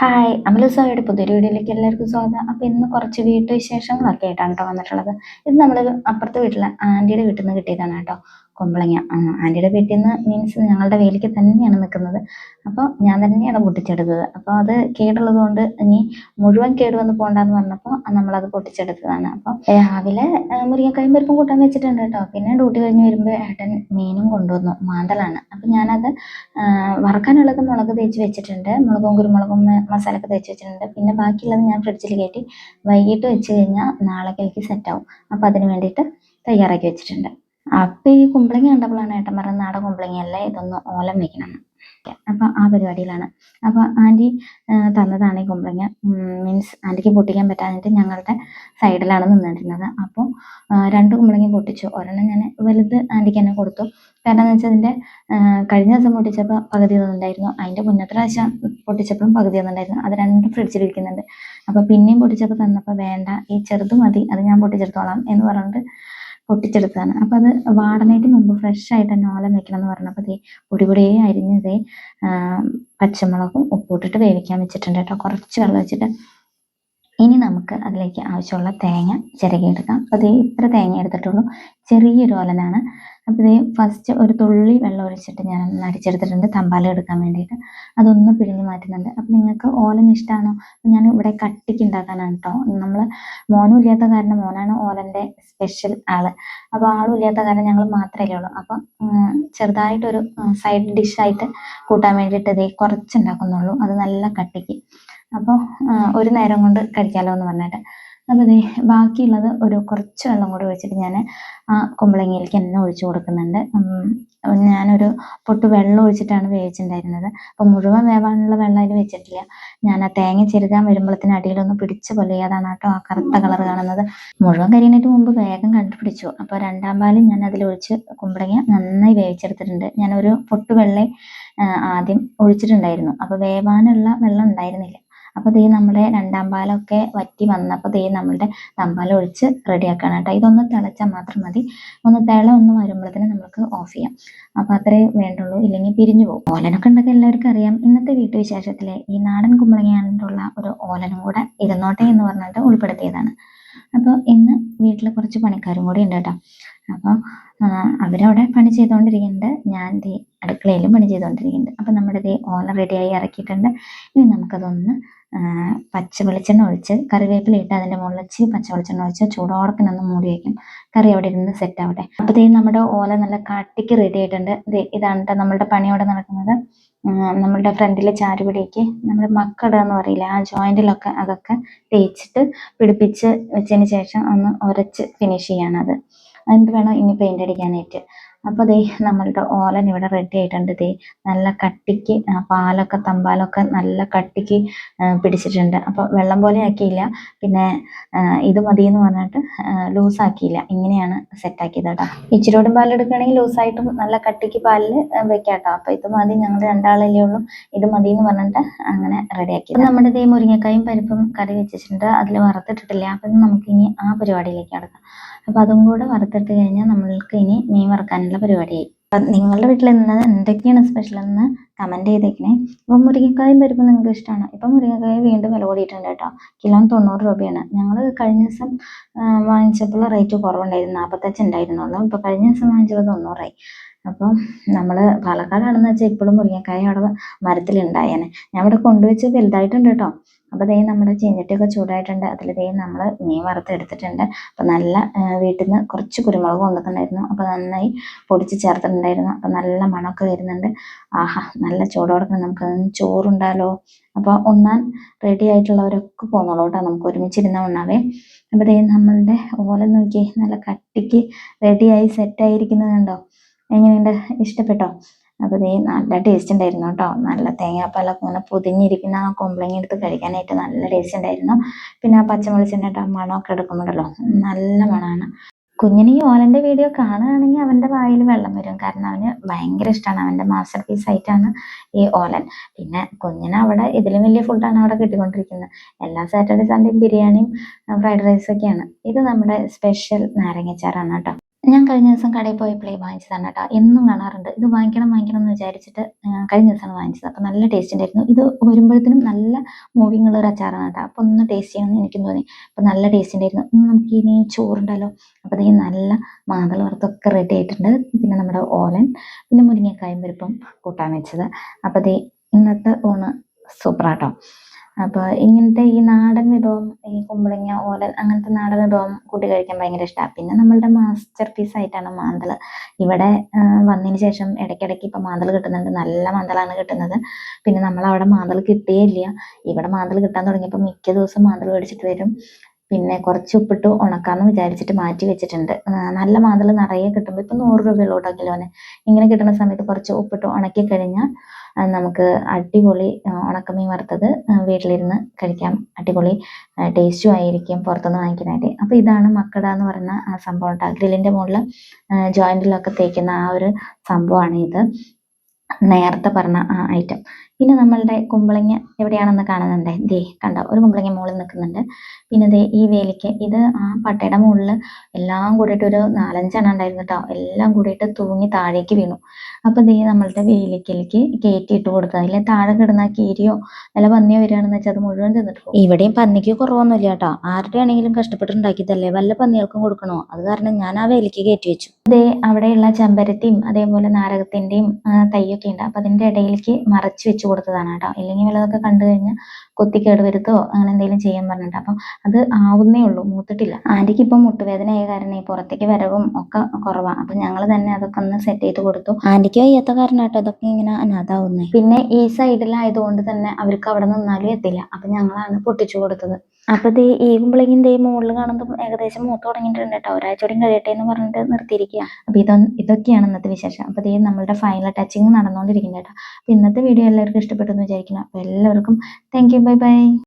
Hi അമലസോയുടെ പുതിയൊരു വീഡിയോയിലേക്ക് എല്ലാവർക്കും സ്വാഗതം. അപ്പോൾ ഇന്ന് കുറച്ച് വീട്ടുവിശേഷങ്ങളൊക്കെ ആയിട്ടാണ് കേട്ടോ വന്നിട്ടുള്ളത്. ഇത് നമ്മൾ അപ്പുറത്തെ വീട്ടിലെ ആന്റിയുടെ വീട്ടിൽ നിന്ന് കിട്ടിയതാണ് കേട്ടോ കുമ്പളങ്ങ. ആന്റിയുടെ വീട്ടിൽ നിന്ന് മീൻസ് ഞങ്ങളുടെ വേലിക്ക് തന്നെയാണ് നിൽക്കുന്നത് അപ്പോൾ ഞാൻ തന്നെയാണ് പൊട്ടിച്ചെടുത്തത്. അപ്പോൾ അത് കേടുള്ളത് കൊണ്ട് ഇനി മുഴുവൻ കേട് വന്ന് പോകണ്ടെന്ന് പറഞ്ഞപ്പോൾ നമ്മളത് പൊട്ടിച്ചെടുത്തതാണ്. അപ്പോൾ രാവിലെ മുരിങ്ങക്കായും പരിപ്പും കൂട്ടാൻ വെച്ചിട്ടുണ്ട് കേട്ടോ. പിന്നെ ഡ്യൂട്ടി കഴിഞ്ഞ് വരുമ്പോൾ ഏട്ടൻ മീനും കൊണ്ടുവന്നു. മാന്തലാണ് അപ്പോൾ ഞാനത് വറക്കാനുള്ളത് മുളക് തേച്ച് വെച്ചിട്ടുണ്ട്. മുളകും കുരുമുളകും മസാലൊക്കെ തേച്ച് വെച്ചിട്ടുണ്ട്. പിന്നെ ബാക്കിയുള്ളത് ഞാൻ ഫ്രിഡ്ജിൽ കയറ്റി വൈകിട്ട് വെച്ച് കഴിഞ്ഞാൽ നാളേക്ക് സെറ്റ് സെറ്റാവും അപ്പോൾ അതിന് വേണ്ടിയിട്ട് തയ്യാറാക്കി വെച്ചിട്ടുണ്ട്. അപ്പോൾ ഈ കുമ്പളങ്ങ കണ്ടപ്പോഴാണ് ഏട്ടൻ പറഞ്ഞത് നാടൻ കുമ്പളങ്ങയല്ല ഇതൊന്ന് ഓലം വെക്കണം. അപ്പോൾ ആ പരിപാടിയിലാണ്. അപ്പോൾ ആന്റി തന്നതാണ് ഈ കുമ്പളങ്ങ. മീൻസ് ആന്റിക്ക് പൊട്ടിക്കാൻ പറ്റാഞ്ഞിട്ട് ഞങ്ങളുടെ സൈഡിലാണ് നിന്നിരുന്നത്. അപ്പോൾ രണ്ട് കുമ്പളങ്ങ പൊട്ടിച്ചു. ഒരെണ്ണം ഞാൻ വലുത് ആന്റിക്ക് തന്നെ കൊടുത്തു. കാരണം വെച്ചാൽ അതിന്റെ കഴിഞ്ഞ ദിവസം പൊട്ടിച്ചപ്പോൾ പകുതി തന്നിട്ടുണ്ടായിരുന്നു. അതിന്റെ മുന്നത്തെ പ്രാവശ്യം പൊട്ടിച്ചപ്പോഴും പകുതി തന്നിട്ടുണ്ടായിരുന്നു. അത് രണ്ടും ഫ്രിഡ്ജിൽ ഇരിക്കുന്നുണ്ട്. അപ്പോൾ പിന്നെയും പൊട്ടിച്ചപ്പോൾ തന്നപ്പോൾ വേണ്ട ഈ ചെറുത് മതി അത് ഞാൻ പൊട്ടിച്ചെടുത്തോളാം എന്ന് പറഞ്ഞിട്ട് പൊട്ടിച്ചെടുത്തതാണ്. അപ്പോൾ അത് വാടനായിട്ട് മുമ്പ് ഫ്രഷ് ആയിട്ട് തന്നെ ഓലം വെക്കണം എന്ന് പറഞ്ഞപ്പോൾ ഇതേ പൊടി പൊടിയെ അരിഞ്ഞതേ പച്ചമുളകും ഉപ്പിട്ടിട്ട് വേവിക്കാൻ വെച്ചിട്ടുണ്ട് കേട്ടോ. കുറച്ച് വെള്ളം വെച്ചിട്ട് ഇനി നമുക്ക് അതിലേക്ക് ആവശ്യമുള്ള തേങ്ങ ചിരകിയെടുക്കാം അപ്പോൾ ഇതേ ഇത്ര തേങ്ങ എടുത്തിട്ടുള്ളൂ. ചെറിയൊരു ഓലനാണ് അപ്പോൾ ഇതേ ഫസ്റ്റ് ഒരു തുള്ളി വെള്ളം ഒഴിച്ചിട്ട് ഞാൻ ഒന്ന് അടിച്ചെടുത്തിട്ടുണ്ട് തമ്പാല എടുക്കാൻ വേണ്ടിയിട്ട്. അതൊന്ന് പിഴിഞ്ഞ് മാറ്റുന്നുണ്ട്. അപ്പോൾ നിങ്ങൾക്ക് ഓലൻ ഇഷ്ടമാണോ ഞാൻ ഇവിടെ കട്ടിക്ക് ഉണ്ടാക്കാനാണ് കേട്ടോ നമ്മൾ മോനും ഇല്ലാത്ത കാരണം മോനാണ് ഓലന്റെ സ്പെഷ്യൽ ആൾ. അപ്പോൾ ആളും ഇല്ലാത്ത കാരണം ഞങ്ങൾ മാത്രമല്ലേ ഉള്ളൂ. അപ്പം ചെറുതായിട്ടൊരു സൈഡ് ഡിഷായിട്ട് കൂട്ടാൻ വേണ്ടിയിട്ട് ഇതേ കുറച്ച് ഉണ്ടാക്കുന്നുള്ളൂ അത് നല്ല കട്ടിക്ക്. അപ്പോൾ ഒരു നേരം കൊണ്ട് കഴിക്കാമല്ലോ എന്ന് പറഞ്ഞിട്ട്. അപ്പോൾ ഇതേ ബാക്കിയുള്ളത് ഒരു കുറച്ച് വെള്ളം കൂടി ഒഴിച്ചിട്ട് ഞാൻ ആ കുമ്പളങ്ങിയിലേക്ക് എന്നെ ഒഴിച്ചു കൊടുക്കുന്നുണ്ട്. ഞാനൊരു പൊട്ട് വെള്ളം ഒഴിച്ചിട്ടാണ് വേവിച്ചിട്ടുണ്ടായിരുന്നത്. അപ്പോൾ മുഴുവൻ വേവാനുള്ള വെള്ളം അതിൽ വെച്ചിട്ടില്ല. ഞാൻ ആ തേങ്ങ ചെരുകാൻ വരുമ്പോഴത്തേന് അടിയിലൊന്ന് പിടിച്ച് പോലെ അതാണ് കേട്ടോ ആ കറുത്ത കളർ കാണുന്നത്. മുഴുവൻ കരിയണേറ്റ് മുമ്പ് വേഗം കണ്ടുപിടിച്ചു. അപ്പോൾ രണ്ടാം പാലും ഞാൻ അതിലൊഴിച്ച് കുമ്പളങ്ങ നന്നായി വേവിച്ചെടുത്തിട്ടുണ്ട്. ഞാനൊരു പൊട്ട് വെള്ളം ആദ്യം ഒഴിച്ചിട്ടുണ്ടായിരുന്നു. അപ്പോൾ വേവാനുള്ള വെള്ളം ഉണ്ടായിരുന്നില്ല. അപ്പോൾ ദേ നമ്മുടെ രണ്ടാം പാലൊക്കെ വറ്റി വന്നപ്പോൾ ദേ നമ്മളുടെ തമ്പാലം ഒഴിച്ച് റെഡിയാക്കണം കേട്ടോ. ഇതൊന്ന് തിളച്ചാൽ മാത്രം മതി. ഒന്ന് തിള ഒന്ന് വരുമ്പോഴത്തേനും നമുക്ക് ഓഫ് ചെയ്യാം. അപ്പോൾ അത്രേ വേണ്ടുള്ളൂ. ഇല്ലെങ്കിൽ പിരിഞ്ഞു പോകും. ഓലനൊക്കെ ഉണ്ടെങ്കിൽ എല്ലാവർക്കും അറിയാം. ഇന്നത്തെ വീട്ടുവിശേഷത്തിലെ ഈ നാടൻ കുമ്പളങ്ങയാണ്ടുള്ള ഒരു ഓലനും കൂടെ ഇരുന്നോട്ടെ എന്ന് പറഞ്ഞിട്ട് ഉൾപ്പെടുത്തിയതാണ്. അപ്പോൾ ഇന്ന് വീട്ടിൽ കുറച്ച് പണിക്കാരും കൂടി ഉണ്ട് കേട്ടോ. അപ്പോൾ അവരവിടെ പണി ചെയ്തുകൊണ്ടിരിക്കുന്നുണ്ട് ഞാൻ ദേ അടുക്കളയിലും പണി ചെയ്തുകൊണ്ടിരിക്കുന്നുണ്ട് അപ്പം നമ്മുടെ ദേ ഓല റെഡിയായി ഇറക്കിയിട്ടുണ്ട്. ഇനി നമുക്കതൊന്ന് പച്ച വെളിച്ചെണ്ണ ഒഴിച്ച് കറിവേപ്പില ഇട്ട് അതിന്റെ മുകളിൽ വെച്ച് പച്ച വെളിച്ചെണ്ണ ഒഴിച്ച് ചൂടോടക്കിനൊന്ന് മൂടി വയ്ക്കും. കറി അവിടെ ഇരുന്ന് സെറ്റ് ആവട്ടെ. ദേ നമ്മുടെ ഓല നല്ല കട്ടിക്ക് റെഡി ആയിട്ടുണ്ട്. ഇതാണ് നമ്മളുടെ പണി അവിടെ നടക്കുന്നത്. നമ്മളുടെ ഫ്രണ്ടിലെ ചാരുപടിയൊക്കെ നമ്മുടെ മക്കട എന്ന് പറയില്ല ആ ജോയിന്റിലൊക്കെ അതൊക്കെ തേച്ചിട്ട് പിടിപ്പിച്ച് വെച്ചതിന് ശേഷം ഒന്ന് ഉരച്ച് ഫിനിഷ് ചെയ്യാനത് എന്നിട്ട് വേണം ഇനി പെയിന്റ് അടിക്കാനായിട്ട്. അപ്പോൾ ദേ നമ്മളുടെ ഓലൻ ഇവിടെ റെഡി ആയിട്ടുണ്ട്. ദേ നല്ല കട്ടിക്ക് പാലൊക്കെ തമ്പാലൊക്കെ നല്ല കട്ടിക്ക് പിടിച്ചിട്ടുണ്ട്. അപ്പോൾ വെള്ളം പോലെ ആക്കിയില്ല. പിന്നെ ഇത് മതി എന്ന് പറഞ്ഞിട്ട് ലൂസ് ആക്കിയില്ല ഇങ്ങനെയാണ് സെറ്റ് ആക്കിയത് കേട്ടോ. ഇച്ചിരിയോടും പാലെടുക്കുകയാണെങ്കിൽ ലൂസായിട്ടും നല്ല കട്ടിക്ക് പാലിൽ വെക്കാം കേട്ടോ അപ്പോൾ ഇത് മതി ഞങ്ങൾ രണ്ടാളല്ലേ ഉള്ളൂ. ഇത് മതി എന്ന് പറഞ്ഞിട്ട് അങ്ങനെ റെഡി ആക്കി നമ്മുടെ ദേ മുരിങ്ങക്കായും പരിപ്പും കറി വെച്ചിട്ടുണ്ട്. അതിൽ വറുത്തിട്ടിട്ടില്ല. അപ്പം നമുക്ക് ഇനി ആ പരിപാടിയിലേക്ക് കടക്കാം. അപ്പോൾ അതും കൂടെ വറുത്തിട്ട് കഴിഞ്ഞാൽ നമ്മൾക്ക് ഇനി മീൻ വറുക്കാനുള്ള പരിപാടിയായി അപ്പം നിങ്ങളുടെ വീട്ടിൽ ഇന്ന് എന്തൊക്കെയാണ് സ്പെഷ്യൽ എന്ന് കമന്റ് ചെയ്തേക്കണേ. ഇപ്പം മുരിങ്ങക്കായും പരിപ്പും നിങ്ങൾക്ക് ഇഷ്ടമാണ് ഇപ്പം മുരിങ്ങക്കായ വീണ്ടും വില കൂടിയിട്ടുണ്ട് കേട്ടോ. കിലോ തൊണ്ണൂറ് രൂപയാണ്. ഞങ്ങൾ കഴിഞ്ഞ ദിവസം വാങ്ങിച്ചപ്പോൾ റേറ്റ് കുറവുണ്ടായിരുന്നു. നാൽപ്പത്തഞ്ച് ഉണ്ടായിരുന്നുള്ളൂ. ഇപ്പോൾ കഴിഞ്ഞ ദിവസം വാങ്ങിച്ചപ്പോൾ തൊണ്ണൂറായി. അപ്പം നമ്മൾ പാലക്കാടാണെന്ന് വെച്ചാൽ ഇപ്പോഴും മുരിങ്ങക്കായ അവിടെ മരത്തിലുണ്ടായേനെ. ഞാൻ ഇവിടെ കൊണ്ടുവച്ച് വലുതായിട്ടുണ്ട് കേട്ടോ അപ്പോൾ ദേ നമ്മുടെ ചീഞ്ഞട്ടിയൊക്കെ ചൂടായിട്ടുണ്ട്. അതിൽ ദേ നമ്മൾ മീൻ വറുത്തെടുത്തിട്ടുണ്ട്. അപ്പോൾ നല്ല വീട്ടിൽ നിന്ന് കുറച്ച് കുരുമുളക് കൊണ്ടുവന്നിട്ടുണ്ടായിരുന്നു. അപ്പോൾ നന്നായി പൊടിച്ച് ചേർത്തിട്ടുണ്ടായിരുന്നു. അപ്പോൾ നല്ല മണമൊക്കെ വരുന്നുണ്ട്. ആഹാ നല്ല ചൂടോടൊക്കെ നമുക്ക് ചോറുണ്ടാലോ? അപ്പോൾ ഉണ്ണാൻ റെഡി ആയിട്ടുള്ളവരൊക്കെ പോന്നോളൂ കേട്ടോ നമുക്ക് ഒരുമിച്ചിരുന്ന ഉണ്ണാവേ. അപ്പോൾ ദേ നമ്മളുടെ ഓല നോക്കി നല്ല കട്ടിക്ക് റെഡിയായി സെറ്റായിരിക്കുന്നത് കണ്ടോ? എങ്ങനെയുണ്ട് ഇഷ്ടപ്പെട്ടോ? അപ്പോൾ ദേ നല്ല ടേസ്റ്റ് ഉണ്ടായിരുന്നു കേട്ടോ. നല്ല തേങ്ങാപ്പാലൊക്കെ ഇങ്ങനെ പൊതിഞ്ഞിരിക്കുന്ന ആ കുമ്പളങ്ങ എടുത്ത് കഴിക്കാനായിട്ട് നല്ല ടേസ്റ്റ് ഉണ്ടായിരുന്നു. പിന്നെ ആ പച്ചമുളച്ചിന്റെ ആ മണമൊക്കെ എടുക്കുമ്പോഴല്ലോ നല്ല മണമാണ്. കുഞ്ഞിന് ഈ ഓലന്റെ വീഡിയോ കാണുകയാണെങ്കിൽ അവന്റെ വായിൽ വെള്ളം വരും. കാരണം അവന് ഭയങ്കര ഇഷ്ടമാണ്. അവന്റെ മാസ്റ്റർ പീസ് ആയിട്ടാണ് ഈ ഓലൻ. പിന്നെ കുഞ്ഞിന് അവിടെ ഇതിലും വലിയ ഫുഡാണ് അവിടെ കിട്ടിക്കൊണ്ടിരിക്കുന്നത്. എല്ലാ സാറ്റർഡേ സൺഡേയും ബിരിയാണിയും ഫ്രൈഡ് റൈസൊക്കെയാണ് ഇത് നമ്മുടെ സ്പെഷ്യൽ നാരങ്ങച്ചാറാണ് കേട്ടോ. ഞാൻ കഴിഞ്ഞ ദിവസം കടയിൽ പോയപ്പോഴേ വാങ്ങിച്ചതാണ് കേട്ടോ. എന്നും കാണാറുണ്ട്. ഇത് വാങ്ങിക്കണം വാങ്ങിക്കണം എന്ന് വിചാരിച്ചിട്ട് കഴിഞ്ഞ ദിവസമാണ് വാങ്ങിച്ചത്. അപ്പോൾ നല്ല ടേസ്റ്റ് ഉണ്ടായിരുന്നു. ഇത് വരുമ്പോഴത്തേനും നല്ല മൂവിങ് ഉള്ള ഒരു അച്ചാറാണ് കേട്ടോ. അപ്പോൾ ഒന്ന് ടേസ്റ്റ് ചെയ്യണമെന്ന് എനിക്കും തോന്നി. അപ്പോൾ നല്ല ടേസ്റ്റ് ഉണ്ടായിരുന്നു. നമുക്ക് ഇനി ചോറുണ്ടല്ലോ അപ്പോൾ ഈ നല്ല മാതള വറുത്തൊക്കെ റെഡി ആയിട്ടുണ്ട്. പിന്നെ നമ്മുടെ ഓലൻ പിന്നെ മുരിങ്ങക്കായും പരിപ്പും കൂട്ടാൻ വെച്ചത്. അപ്പോൾ ഇന്നത്തെ ഊണ് സൂപ്പറാട്ടോ അപ്പോൾ ഇങ്ങനത്തെ ഈ നാടൻ വിഭവം ഈ കുമ്പളങ്ങ ഓല അങ്ങനത്തെ നാടൻ വിഭവം കൂട്ടി കഴിക്കാൻ ഭയങ്കര ഇഷ്ടമാണ് പിന്നെ നമ്മളുടെ മാസ്റ്റർ പീസ് ആയിട്ടാണ് മാന്തൾ ഇവിടെ വന്നതിന് ശേഷം ഇടയ്ക്കിടയ്ക്ക് ഇപ്പൊ മാന്തൽ കിട്ടുന്നുണ്ട്. നല്ല മാന്തലാണ് കിട്ടുന്നത്. പിന്നെ നമ്മൾ അവിടെ മാന്തൽ കിട്ടിയേ ഇല്ല. ഇവിടെ മാന്തൽ കിട്ടാൻ തുടങ്ങിയപ്പോൾ മിക്ക ദിവസം മാന്തൽ മേടിച്ചിട്ട് വരും. പിന്നെ കുറച്ച് ഉപ്പിട്ട് ഉണക്കാമെന്ന് വിചാരിച്ചിട്ട് മാറ്റി വെച്ചിട്ടുണ്ട്. നല്ല മാന്തൾ നിറയെ കിട്ടുമ്പോൾ ഇപ്പം നൂറ് രൂപയുള്ള കേട്ടോ കിലോന്. ഇങ്ങനെ കിട്ടുന്ന സമയത്ത് കുറച്ച് ഉപ്പിട്ട് ഉണക്കി കഴിഞ്ഞാൽ നമുക്ക് അടിപൊളി ഉണക്കമീൻ വറുത്തത് വീട്ടിലിരുന്ന് കഴിക്കാം. അടിപൊളി ടേസ്റ്റും ആയിരിക്കും പുറത്തുനിന്ന് വാങ്ങിക്കാനായിട്ട് അപ്പോൾ ഇതാണ് മക്കട എന്ന് പറയുന്ന ആ സംഭവം കേട്ടോ ഗ്രില്ലിന്റെ മുകളിൽ ജോയിന്റിലൊക്കെ തേക്കുന്ന ആ ഒരു സംഭവമാണ് ഇത്. നേരത്തെ പറഞ്ഞ ആ ഐറ്റം പിന്നെ നമ്മളുടെ കുമ്പളങ്ങ എവിടെയാണെന്ന് കാണുന്നുണ്ട്? ദേ കണ്ട? ഒരു കുമ്പളങ്ങ മുകളിൽ നിൽക്കുന്നുണ്ട്. പിന്നെ ദേ ഈ വേലിക്ക് ഇത് ആ പട്ടയുടെ മുകളിൽ എല്ലാം കൂടിയിട്ട് ഒരു നാലഞ്ചെണ്ണം ഉണ്ടായിരുന്നു കേട്ടോ എല്ലാം കൂടിയിട്ട് തൂങ്ങി താഴേക്ക് വീണു. അപ്പോൾ ദേ നമ്മളുടെ വേലിക്കലേക്ക് കയറ്റി ഇട്ട് കൊടുത്തത്. അതിൽ താഴെ കിടന്ന കീരിയോ നല്ല പന്നിയോ വരികയാണെന്ന് വെച്ചാൽ അത് മുഴുവൻ തിന്നിട്ട് പോകും. ഇവിടെയും പന്നിക്ക് കുറവൊന്നുമില്ല കേട്ടോ ആരുടെ ആണെങ്കിലും കഷ്ടപ്പെട്ടുണ്ടാക്കിയതല്ലേ വല്ല പന്നികൾക്കും കൊടുക്കണോ? അത് കാരണം ഞാൻ ആ വേലിക്ക് കയറ്റി വെച്ചു. ദേ അവിടെയുള്ള ചെമ്പരത്തിയും അതേപോലെ നാരകത്തിന്റെയും ആ, തൈയൊക്കെ ഉണ്ട്. അപ്പൊ അതിന്റെ ഇടയിലേക്ക് മറച്ചു വെച്ച് കൊടുത്തതാണ് കേട്ടോ. ഇല്ലെങ്കിൽ വല്ലതൊക്കെ കണ്ടു കഴിഞ്ഞാൽ കൊത്തി കേടുവരുത്തോ അങ്ങനെ എന്തെങ്കിലും ചെയ്യാൻ പറഞ്ഞിട്ട്. അപ്പം അത് ആവുന്നേ ഉള്ളൂ. മൂത്തിട്ടില്ല. ആന്റിക്ക് ഇപ്പം മുട്ടുവേദന ആയ കാരണം ഈ പുറത്തേക്ക് വരവും ഒക്കെ കുറവാണ് അപ്പൊ ഞങ്ങൾ തന്നെ അതൊക്കെ ഒന്ന് സെറ്റ് ചെയ്ത് കൊടുത്തു. ആന്റിക്ക് വയ്യാത്ത കാരണമാട്ടോ അതൊക്കെ ഇങ്ങനെ അനാഥാവുന്നേ. പിന്നെ ഈ സൈഡിലായതുകൊണ്ട് തന്നെ അവർക്ക് അവിടെ നിന്നാലും എത്തില്ല. അപ്പൊ ഞങ്ങളാണ് പൊട്ടിച്ചു കൊടുത്തത്. അപ്പൊ ഇത് ഈ കുമ്പളേക്കും ദേ മുകളിൽ കാണുമ്പോൾ ഏകദേശം മൂത്ത് തുടങ്ങിയിട്ടുണ്ട് കേട്ടോ ഒരാഴ്ചയോടെ കഴിയട്ടെ എന്ന് പറഞ്ഞിട്ട് നിർത്തിയിരിക്കുക അപ്പൊ ഇതൊ ഇതൊക്കെയാണ് ഇന്നത്തെ വിശേഷം. അപ്പൊ ഇത് നമ്മളുടെ ഫൈനൽ ടച്ചിങ് നടന്നുകൊണ്ടിരിക്കുന്നത് കേട്ടോ. അപ്പൊ ഇന്നത്തെ വീഡിയോ എല്ലാവർക്കും ഇഷ്ടപ്പെട്ടു എന്ന് വിചാരിക്കുന്നു. അപ്പൊ എല്ലാവർക്കും താങ്ക് യു 拜拜。